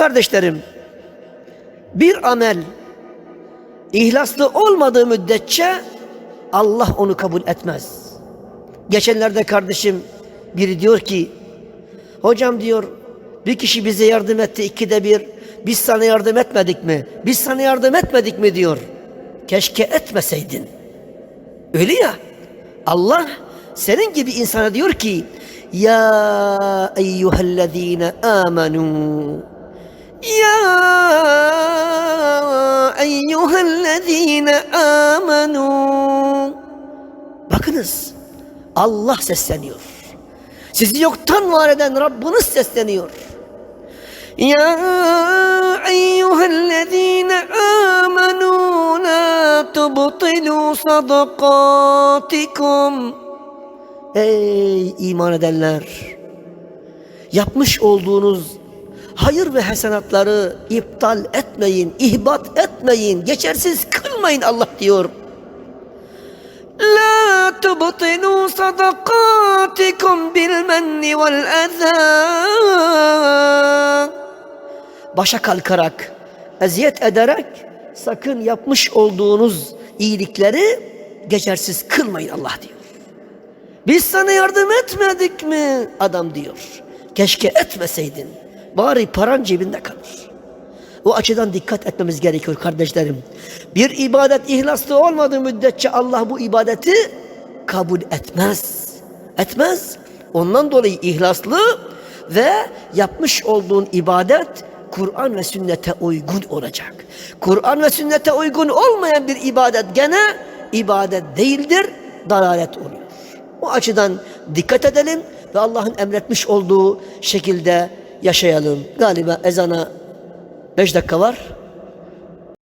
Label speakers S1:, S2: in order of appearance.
S1: Kardeşlerim, bir amel ihlaslı olmadığı müddetçe Allah onu kabul etmez. Geçenlerde kardeşim biri diyor ki, hocam diyor bir kişi bize yardım etti ikide bir, biz sana yardım etmedik mi? Biz sana yardım etmedik mi diyor. Keşke etmeseydin. Öyle ya. Allah senin gibi insana diyor ki Ya eyyühellezine amenu ya eyyühellezine amenu. Bakınız Allah sesleniyor. Sizi yoktan var eden Rabbiniz sesleniyor. Ya eyyühellezine amenu la tubtilu sadakatikum. Ey iman edenler! Yapmış olduğunuz hayır ve hasenatları iptal etmeyin, ihbat etmeyin, geçersiz kılmayın Allah diyor. La tubtilu sadakatikum bil menni vel eza. Başa kalkarak, eziyet ederek sakın yapmış olduğunuz iyilikleri geçersiz kılmayın Allah diyor. Biz sana yardım etmedik mi? Adam diyor. Keşke etmeseydin. Bari paran cebinde kalır. O açıdan dikkat etmemiz gerekiyor kardeşlerim. Bir ibadet ihlaslı olmadığı müddetçe Allah bu ibadeti kabul etmez. Etmez. Ondan dolayı ihlaslı ve yapmış olduğun ibadet Kur'an ve sünnete uygun olacak. Kur'an ve sünnete uygun olmayan bir ibadet gene ibadet değildir, dalalet oluyor. O açıdan dikkat edelim ve Allah'ın emretmiş olduğu şekilde yaşayalım. Galiba ezana beş dakika var.